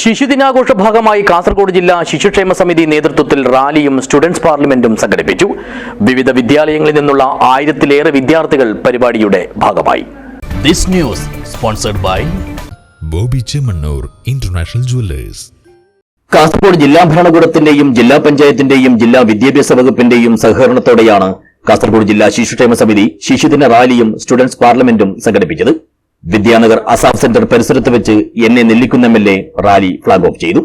ശിശുദിനാഘോഷ ഭാഗമായി കാസർഗോഡ് ജില്ലാ ശിശുക്ഷേമ സമിതി നേതൃത്വത്തിൽ റാലിയും സ്റ്റുഡൻസ് പാർലമെന്റും സംഘടിപ്പിച്ചു. വിവിധ വിദ്യാലയങ്ങളിൽ നിന്നുള്ള ആയിരത്തിലേറെ വിദ്യാർത്ഥികൾ പരിപാടിയുടെ ഭാഗമായി. This news sponsored by Bobby Chemmanur international jewellers. Kasaragod ജില്ലാ ഭരണകൂടത്തിന്റെയും ജില്ലാ പഞ്ചായത്തിന്റെയും ജില്ലാ വിദ്യാഭ്യാസ വകുപ്പിന്റെയും സഹകരണത്തോടെയാണ് കാസർഗോഡ് ജില്ലാ ശിശുക്ഷേമ സമിതി ശിശുദിന റാലിയും സ്റ്റുഡൻസ് പാർലമെന്റും സംഘടിപ്പിച്ചത്. വിദ്യാനഗർ അസാഫ് സെന്റർ പരിസരത്ത് വെച്ച് N A Nellikunnu M L A rally flag off ചെയ്തു.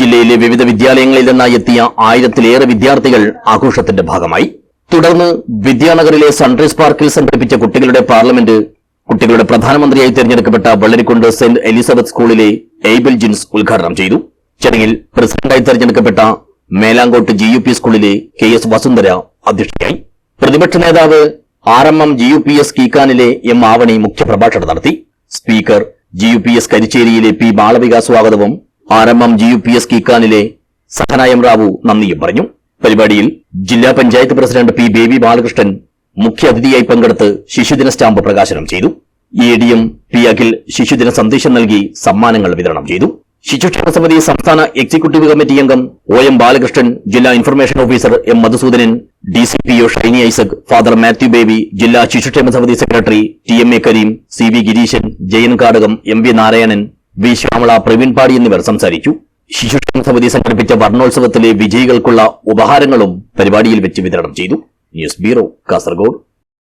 ജില്ലയിലെ വിവിധ വിദ്യാലയങ്ങളിൽ നിന്നായി എത്തിയ ആയിരത്തിലേറെ വിദ്യാർത്ഥികൾ ആഘോഷത്തിന്റെ ഭാഗമായി. തുടർന്ന് വിദ്യാനഗറിലെ സൺറൈസ് പാർക്കിൽ സംഘടിപ്പിച്ച കുട്ടികളുടെ പാർലമെന്റ് കുട്ടികളുടെ പ്രധാനമന്ത്രിയായി തെരഞ്ഞെടുക്കപ്പെട്ട വെള്ളരിക്കുണ്ട് സെന്റ് എലിസബത്ത് സ്കൂളിലെ എയ്ബിൾ ജിൻസ് ഉദ്ഘാടനം ചെയ്തു. ചടങ്ങിൽ പ്രസിഡന്റായി തെരഞ്ഞെടുക്കപ്പെട്ട മേലാങ്കോട്ട് ജി യു പി സ്കൂളിലെ കെ എസ് വസുന്ധര അധ്യക്ഷയായി. പ്രതിപക്ഷ നേതാവ് R M M G U P S കീക്കാനിലെ M Avani മുഖ്യപ്രഭാഷണം നടത്തി. Speaker G U P S കരിച്ചേരിയിലെ P Balavikas സ്വാഗതവും M G U P S കീക്കാനിലെ Sahanayam Rao നന്ദിയും പറഞ്ഞു. പരിപാടിയിൽ ജില്ലാ പഞ്ചായത്ത് പ്രസിഡന്റ് പി ബേബി ബാലകൃഷ്ണൻ മുഖ്യ അതിഥിയായി പങ്കെടുത്ത് ശിശുദിന സ്റ്റാമ്പ് പ്രകാശനം ചെയ്തു. E D M P Akhil ശിശുദിന സന്ദേശം നൽകി സമ്മാനങ്ങൾ വിതരണം ചെയ്തു. ശിശുക്ഷേമ സമിതി സംസ്ഥാന എക്സിക്യൂട്ടീവ് കമ്മിറ്റി അംഗം ഒ എം ബാലകൃഷ്ണൻ ജില്ലാ information officer M Madhusudanan D C P O Shiny Isaac father Mathew Baby ജില്ലാ ശിശുക്ഷേമ സമിതി secretary T M A Kareem C V Gireeshan Jayan Kadakam M V Narayanan V Shyamala Praveen Padi എന്നിവർ സംസാരിച്ചു. ശിശുക്ഷേമ സമിതി സംഘടിപ്പിച്ച വർണോത്സവത്തിലെ വിജയികൾക്കുള്ള ഉപഹാരങ്ങളും പരിപാടിയിൽ വെച്ച് വിതരണം ചെയ്തു. News bureau Kasaragod.